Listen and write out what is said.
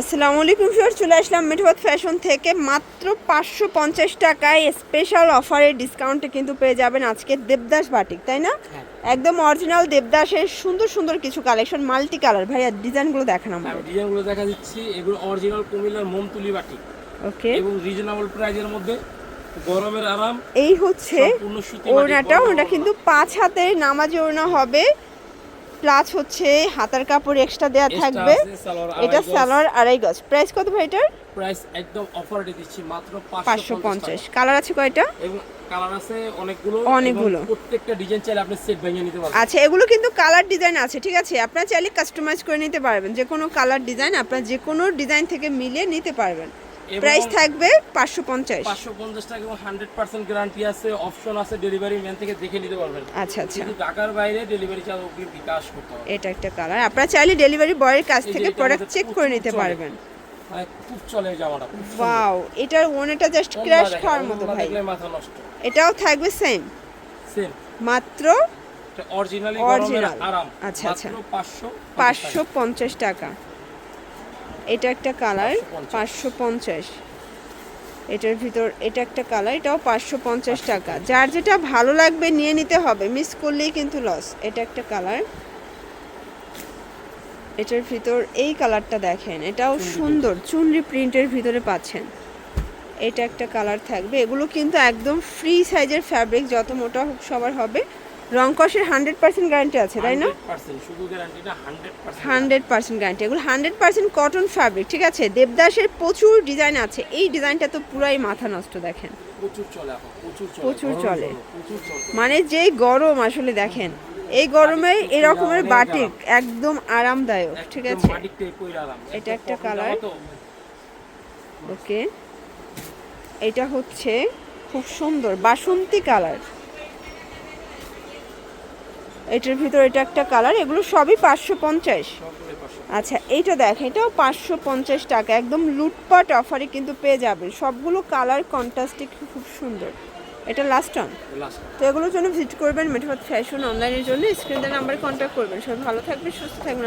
আসসালামু আলাইকুম স্যার চলে আসলাম মিঠবাদ ফ্যাশন থেকে। মাত্র পাঁচশো পঞ্চাশ টাকায় স্পেশাল অফারে ডিসকাউন্টে কিন্তু পেয়ে যাবেন আজকে দেবদাস বাটিক তাই না? হ্যাঁ। একদম অরিজিনাল দেবদাসের সুন্দর সুন্দর কিছু কালেকশন মাল্টি কালার ভাইয়া ডিজাইনগুলো দেখান আমার আমি ডিজাইনগুলো দেখা দিচ্ছি। এগুলো অরিজিনাল কুমিল্লার মোমতুলি বাটি ওকে। এবং রিজনেবল প্রাইজের মধ্যে গরমের আরাম এই হচ্ছে ওড়নাটা। ওটা কিন্তু পাঁচ হাতের নামাজি ওড়না হবে। প্লাস হচ্ছে হাতার কাপড় এক্সট্রা দেওয়া থাকবে। এটা সালোয়ার আড়াই গজ। প্রাইস কত ভাই এটার? প্রাইস একদম অফারে দিচ্ছি মাত্র পাঁচশো পাঁচশো পঞ্চাশ। পঞ্চাশ কালার আছে কয়টা? এবং কালার আছে অনেকগুলো অনেকগুলো। প্রত্যেকটা ডিজাইন চাইলে আপনি সেট ভেঙে নিতে পারবেন। আচ্ছা এগুলো কিন্তু কালার ডিজাইন আছে ঠিক আছে? আপনারা চাইলে কাস্টমাইজ করে নিতে পারবেন। যে কোনো কালার ডিজাইন আপনারা যে কোনো ডিজাইন থেকে মিলিয়ে নিতে পারবেন। প্রাইস থাকবে পাঁচশো পঞ্চাশ। পাঁচশো পঞ্চাশ টাকা এবং হান্ড্রেড পার্সেন্ট গ্যারান্টি আছে অপশন আছে ডেলিভারি ম্যান থেকে দেখে নিতে পারবেন। আচ্ছা আচ্ছা। কিন্তু ঢাকার বাইরে ডেলিভারি চার্জ অগ্রিম বিকাশ করতে হবে। এটা একটা কালার আপনারা চাইলে ডেলিভারি বয়ের কাছ থেকে প্রোডাক্ট চেক করে নিতে পারবেন। মানে খুব চলে জামাটা ওয়াও এটার ওনেটা জাস্ট ক্র্যাশ খাওয়ার মতো ভাই। মাথা নষ্ট। এটাও থাকবে সেম সেম মাত্র অরিজিনালি। আরাম। আচ্ছা, আচ্ছা। মাত্র 500 পাঁচশো পঞ্চাশ টাকা। এটা একটা কালার পাঁচশো পঞ্চাশ। এটার ভিতর এটা একটা কালার এটাও পাঁচশো পঞ্চাশ টাকা। যার যেটা ভালো লাগবে নিয়ে নিতে হবে মিস করলেই কিন্তু লস এটা একটা কালার। এটার ভিতর এই কালারটা দেখেন এটাও সুন্দর চুনরি প্রিন্টের ভিতরে পাচ্ছেন। এটা একটা কালার থাকবে এগুলো কিন্তু একদম ফ্রি সাইজের ফ্যাব্রিক যত মোটা হোক সবার হবে। রং কষের হান্ড্রেড পার্সেন্ট গ্যারান্টি আছে তাই না? 100% শুধু গ্যারান্টি না 100% হান্ড্রেড পার্সেন্ট গ্যারান্টি এগুলো হান্ড্রেড পার্সেন্ট কটন ফ্যাব্রিক ঠিক আছে? দেবদাসের প্রচুর ডিজাইন আছে। এই ডিজাইনটা তো পুরাই মাথা নষ্ট দেখেন। প্রচুর চলে মানে যেই গরম আসলে দেখেন এই গরমে এরকমের বাটিক একদম আরামদায়ক ঠিক আছে? এটা একটা তো, ওকে। এটা হচ্ছে খুব সুন্দর বাসন্তী কালার এটার ভিতর এটা একটা কালার এগুলো সবই পাঁচশো পঞ্চাশ। আচ্ছা এইটা দেখ এটাও পাঁচশো পঞ্চাশ টাকা একদম লুটপাট অফারে কিন্তু পেয়ে যাবেন। সবগুলো কালার কন্ট্রাস্টে খুব সুন্দর। এটা লাস্ট অন তো এগুলোর জন্য ভিজিট করবেন মেঠোপাত ফ্যাশন অনলাইনের জন্য। স্ক্রিনের নাম্বারে কন্ট্যাক্ট করবেন। সবাই ভালো থাকবে সুস্থ থাকবেন।